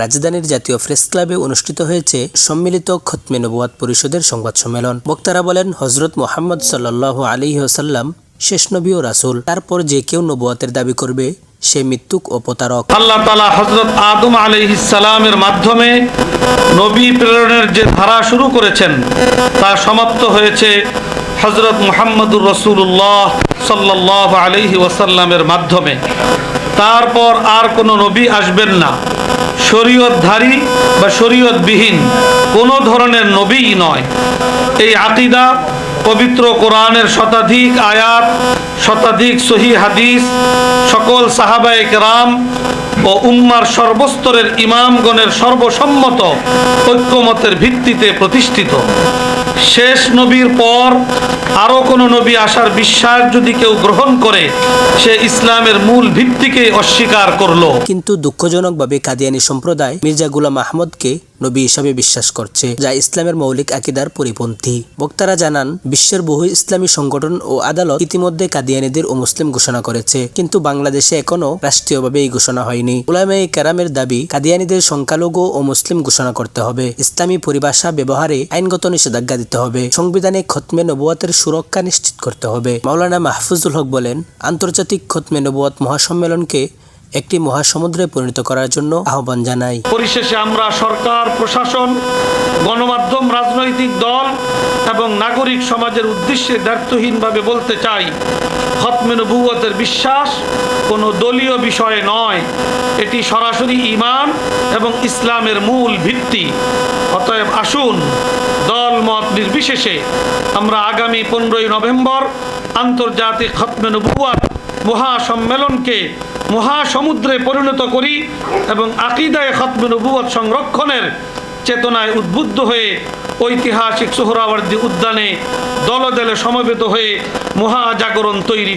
রাজধানীর জাতীয় প্রেস ক্লাবে অনুষ্ঠিত হয়েছে সম্মিলিত খতমে নবুয়াত পরিষদের সংবাদ সম্মেলন। বক্তারা বলেন হজরত মোহাম্মদ সাল্লাহ আলী ওসাল্লাম শেষ নবী ও রাসূল। তারপর যে কেউ নবুয়াতের দাবি করবে, সে মৃত্যুক ও প্রতারক। আল্লাহ তালা হজরত আদম আলহিসালামের মাধ্যমে নবী প্রেরণের যে ধারা শুরু করেছেন, তা সমাপ্ত হয়েছে হজরত মুহাম্মদুর রসুল্লাহ সাল্লাহ আলহি ওয়াসাল্লামের মাধ্যমে। তারপর আর কোনো নবী আসবেন না। শরীয়তধারী বা শরীয়তবিহীন কোনো ধরনের নবীই নয়। এই আকিদা পবিত্র কোরআনের শতাধিক আয়াত, শতাধিক সহি হাদিস, সকল সাহাবায়ে কেরাম ও উম্মার সর্বস্তরের ইমামগণের সর্বসম্মত ঐক্যমতের ভিত্তিতে প্রতিষ্ঠিত। শেষ নবীর পর আরও কোনো নবী আসার বিশ্বাস যদি কেউ গ্রহণ করে, সে ইসলামের মূল ভিত্তিকে অস্বীকার করল। কিন্তু দুঃখজনকভাবে কাদিয়ানি সম্প্রদায় মির্জা গুলাম আহমদকে নবী হিসাবে বিশ্বাস করছে, যা ইসলামের মৌলিক আকিদার পরিপন্থী। বক্তারা জানান, বিশ্বের বহু ইসলামী সংগঠন ও আদালত ইতিমধ্যে কাদিয়ানীদের ও মুসলিম ঘোষণা করেছে, কিন্তু বাংলাদেশে এখনও রাষ্ট্রীয়ভাবে এই ঘোষণা হয়নি। উলামে কেরামের দাবি, কাদিয়ানীদের সংখ্যালঘু ও মুসলিম ঘোষণা করতে হবে। ইসলামী পরিভাষা ব্যবহারে আইনগত নিষেধাজ্ঞা দিতে হবে। সংবিধানে খতমে নবুয়াতের সুরক্ষা নিশ্চিত করতে হবে। মাওলানা মাহফুজুল হক বলেন, আন্তর্জাতিক খতমে নবুয়াত মহাসম্মেলনকে একটি মহাসমুদ্রে পরিণত করার জন্য আহ্বান জানাই। পরিশেষে আমরা সরকার, প্রশাসন, গণমাধ্যম, রাজনৈতিক দল এবং নাগরিক সমাজের উদ্দেশ্যে দায়িত্বহীনভাবে বলতে চাই, খতমে বিশ্বাস কোনো দলীয় বিষয়ে নয়। এটি সরাসরি ইমান এবং ইসলামের মূল ভিত্তি। অতএব আসুন দল মত নির্বিশেষে আমরা আগামী পনেরোই নভেম্বর আন্তর্জাতিক খতমে মহাসম্মেলনকে মহাসমুদ্রে পরিণত করি এবং আকিদায় খতমে নবুয়াত সংরক্ষণের চেতনায় উদ্বুদ্ধ হয়ে ঐতিহাসিক সোহরাওয়ার্দী উদ্যানে দলদলে সমবেত হয়ে মহাজাগরণ তৈরি